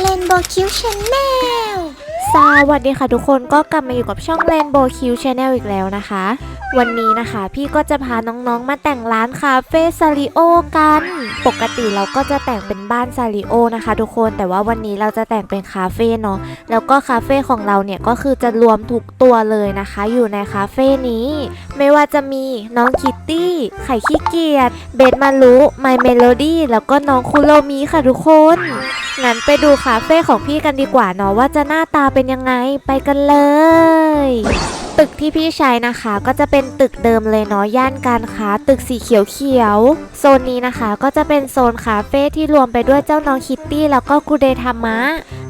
เลนโบคิวชาแนลสวัสดีค่ะทุกคนก็กลับมาอยู่กับช่อง Rainbow Q Channel อีกแล้วนะคะ วันนี้นะคะพี่ก็จะพาน้องๆมาแต่งร้านคาเฟ่ซาริโอกัน ปกติเราก็จะแต่งเป็นบ้านซาริโอนะคะ ทุกคนแต่ว่าวันนี้เราจะแต่งเป็นคาเฟ่เนาะแล้วก็คาเฟ่ของเราเนี่ยก็คือจะรวมทุกตัวเลยนะคะ อยู่ในคาเฟ่นี้ ไม่ว่าจะมีน้องคิตตี้ไข่ขี้เกียจเบนมารุไมเมโลดี้แล้วก็น้องคุโรมิค่ะทุกคน งั้นไปดูคาเฟ่ของพี่กันดีกว่าเนาะว่าจะหน้าตาเป็นยังไงไปกันเลย ตึกที่พี่ใช้นะคะ ก็จะเป็นตึกเดิมเลยเนาะย่านการค้าตึกสีเขียวเขียวๆโซนนี้นะคะก็จะเป็นโซนคาเฟ่ที่รวมไปด้วยเจ้าน้องคิตตี้แล้วก็คูเดทามะ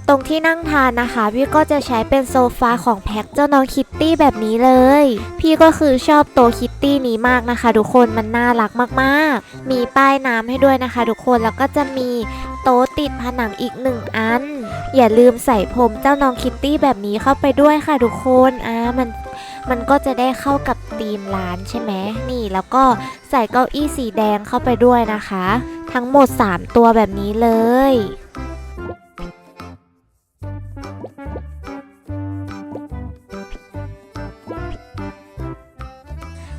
ตรงที่นั่งทานนะคะพี่ก็จะใช้เป็นโซฟาของแพ็คเจ้าน้องคิตตี้แบบนี้เลย พี่ก็คือชอบโตคิตตี้นี้มากนะคะ ทุกคนมันน่ารักมากๆ มีป้ายน้ำให้ด้วยนะคะ ทุกคนแล้วก็จะมีโต๊ะติดผนังอีกหนึ่งอัน อย่าลืมใส่ผมเจ้าน้องคิตตี้แบบนี้เข้าไปด้วยค่ะทุกคนอ่ามันมันก็จะได้เข้ากับธีมร้านใช่ไหมนี่แล้วก็ใส่เก้าอี้สีแดงเข้าไปด้วยนะคะ ทั้งหมด 3 ตัวแบบนี้เลย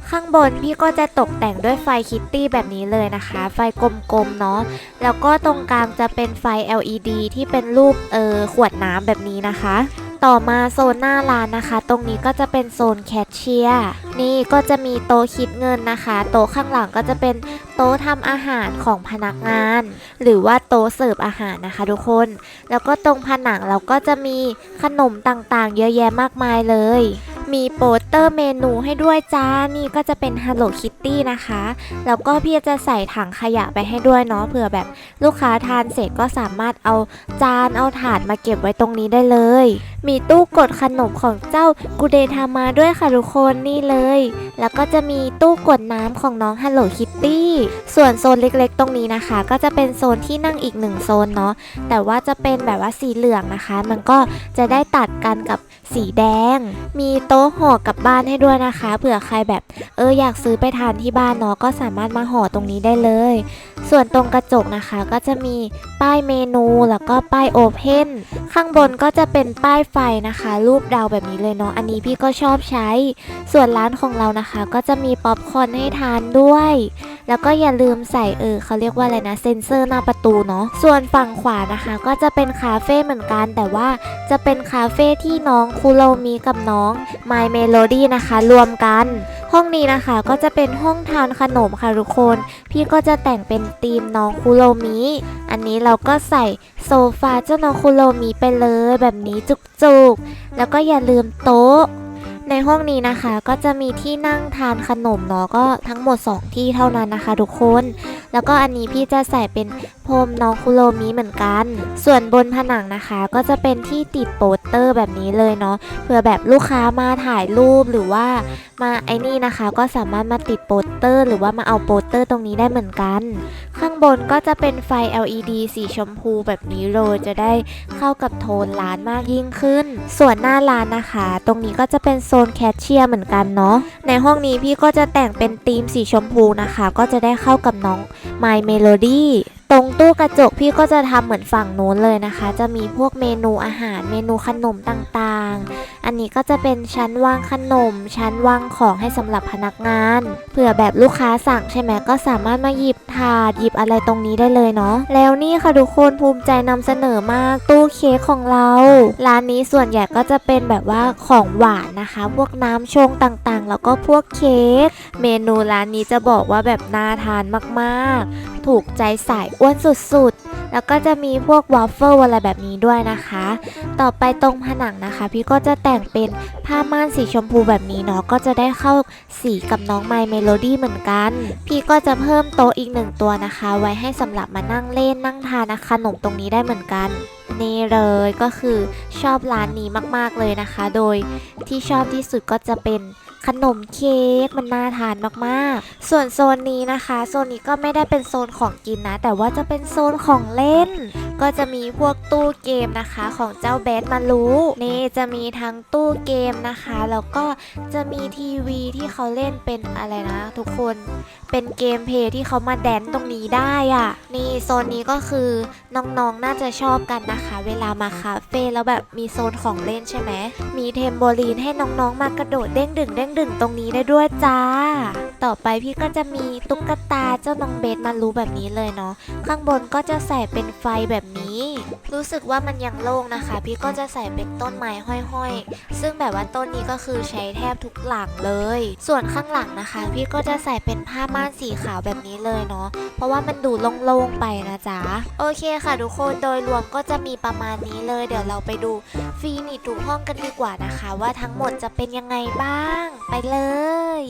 ข้างบนพี่ก็จะตกแต่งด้วยไฟคิตตี้แบบนี้เลยนะคะ ไฟกลมๆเนาะแล้วก็ตรงกลางจะเป็นไฟ LED ที่เป็นรูปเออขวดน้ำแบบนี้นะคะ ต่อมาโซนหน้าร้านนะคะ ตรงนี้ก็จะเป็นโซนแคชเชียร์นี่ก็จะมีโต๊ะคิดเงินนะคะ โต๊ะข้างหลังก็จะเป็นโต๊ะทำอาหารของพนักงาน หรือว่าโต๊ะเสิร์ฟอาหารนะคะทุกคน แล้วก็ตรงผนังเราก็จะมีขนมต่างๆ เยอะแยะมากมายเลย มีโปสเตอร์เมนูให้ด้วยจ้า นี่ก็จะเป็น Hello Kitty นะคะ แล้วก็พี่จะใส่ถังขยะไปให้ด้วยเนาะ เผื่อแบบลูกค้าทานเสร็จก็สามารถเอาจาน เอาถาดมาเก็บไว้ตรงนี้ได้เลย มีตู้กดขนมของเจ้ากูเดทามาด้วยค่ะทุกคนนี่เลย แล้วก็จะมีตู้กดน้ำของน้อง Hello Kitty ส่วนโซนเล็กๆ ตรงนี้นะคะ ก็จะเป็นโซนที่นั่งอีกหนึ่งโซนเนาะ แต่ว่าจะเป็นแบบว่าสีเหลืองนะคะ มันก็จะได้ตัดกันกับสีแดง มีโตต๊ะห่อกลับบ้านให้ด้วยนะคะเผื่อใครแบบเอออยากซื้อไปทานที่บ้านเนาะก็สามารถมาห่อตรงนี้ได้เลย ส่วนตรงกระจกนะคะก็จะมีป้ายเมนูแล้วก็ป้ายโอเพนข้างบนก็จะเป็นป้ายไฟนะคะ รูปดาวแบบนี้เลยเนาะอันนี้พี่ก็ชอบใช้ ส่วนร้านของเรานะคะ ก็จะมีป๊อปคอร์นให้ทานด้วย แล้วก็อย่าลืมใส่เออเขาเรียกว่าอะไรนะเซ็นเซอร์หน้าประตูเนาะส่วนฝั่งขวานะคะ ก็จะเป็นคาเฟ่เหมือนกัน แต่ว่าจะเป็นคาเฟ่ที่น้องคุโรมิกับน้อง My Melody นะคะ รวมกัน ห้องนี้นะคะก็จะเป็นห้องทานขนมค่ะทุกคน พี่ก็จะแต่งเป็นธีมน้องคุโรมิอันนี้เราก็ใส่โซฟาเจ้าน้องคุโรมิไปเลยแบบนี้จุกๆ แล้วก็อย่าลืมโต๊ะ ในห้องนี้นะคะก็จะมีที่นั่งทานขนมเนาะก็ทั้งหมด 2 ที่เท่านั้นนะคะ ทุกคน แล้วก็อันนี้พี่จะใส่เป็น พรมน้องคุโรมิเหมือนกัน ส่วนบนผนังนะคะก็จะเป็นที่ติดโปสเตอร์แบบนี้เลยเนาะเผื่อแบบลูกค้ามาถ่ายรูปหรือว่ามาไอ้นี่นะคะก็สามารถมาติดโปสเตอร์ หรือว่ามาเอาโปสเตอร์ตรงนี้ได้เหมือนกัน ข้างบนก็จะเป็นไฟ LED สีชมพูแบบนี้เลยจะได้เข้ากับโทนร้านมากยิ่งขึ้น ส่วนหน้าร้านนะคะ ตรงนี้ก็จะเป็นโซนแคชเชียร์เหมือนกันเนาะในห้องนี้พี่ก็จะแต่งเป็นธีมสีชมพูนะคะ ก็จะได้เข้ากับน้อง My Melody รงตู้กระจกพี่ก็จะทำเหมือนฝั่งนู้นเลยนะคะ จะมีพวกเมนูอาหารเมนูขนมต่างๆ อันนี้ก็จะเป็นชั้นวางขนม ชั้นวางของให้สำหรับพนักงานเผื่อแบบลูกค้าสั่งใช่ไหมก็สามารถมาหยิบถาดหยิบอะไรตรงนี้ได้เลยเนาะแล้วนี่ค่ะทุกคนภูมิใจนำเสนอมากตู้เค้กของเราร้านนี้ส่วนใหญ่ก็จะเป็นแบบว่าของหวานนะคะ พวกน้ำชงต่างๆ แล้วก็พวกเค้กเมนูร้านนี้จะบอกว่าแบบน่าทานมากๆ ถูกใจสายอ้วนสุดๆ แล้วก็จะมีพวกวอฟเฟิลอะไรแบบนี้ด้วยนะคะ ต่อไปตรงผนังนะคะ พี่ก็จะแต่งเป็นผ้าม่านสีชมพูแบบนี้เนาะก็จะได้เข้าสีกับน้องไมเมโลดี้เหมือนกัน พี่ก็จะเพิ่มโต๊ะอีกหนึ่งตัวนะคะ ไว้ให้สำหรับมานั่งเล่นนั่งทานขนมตรงนี้ได้เหมือนกันนี่เลยก็คือชอบร้านนี้มากๆเลยนะคะ โดยที่ชอบที่สุดก็จะเป็นขนมเค้กมันน่าทานมากๆ ส่วนโซนนี้นะคะ โซนนี้ก็ไม่ได้เป็นโซนของกินนะ แต่ว่าจะเป็นโซนของเล่น ก็จะมีพวกตู้เกมนะคะของเจ้าแบดมารู้นี่จะมีทั้งตู้เกมนะคะ แล้วก็จะมีทีวีที่เขาเล่นเป็นอะไรนะทุกคนเป็นเกมเพย์ที่เขามาแดนตรงนี้ได้อะ่ะ นี่โซนนี้ก็คือน้องๆน่าจะชอบกันนะคะ เวลามาคาเฟ่แล้วแบบมีโซนของเล่นใช่ไหมมีเทมโบลีนให้น้องๆ มากระโดดเด้งดึงเด้งดึงตรงนี้ได้ด้วยจ้า ต่อไปพี่ก็จะมีตุ๊กตาเจ้าน้องเบสมารู้แบบนี้เลยเนาะข้างบนก็จะใส่เป็นไฟแบบนี้ รู้สึกว่ามันยังโล่งนะคะ พี่ก็จะใส่เป็นต้นไม้ห้อยๆ ซึ่งแบบว่าต้นนี้ก็คือใช้แทบทุกหลังเลย ส่วนข้างหลังนะคะ พี่ก็จะใส่เป็นผ้าม่านสีขาวแบบนี้เลยเนาะเพราะว่ามันดูโล่งๆไปนะจ๊ะโอเคค่ะทุกคนโดยรวมก็จะมีประมาณนี้เลย เดี๋ยวเราไปดูฟีนิตทุกห้องกันดีกว่านะคะ ว่าทั้งหมดจะเป็นยังไงบ้าง ไปเลย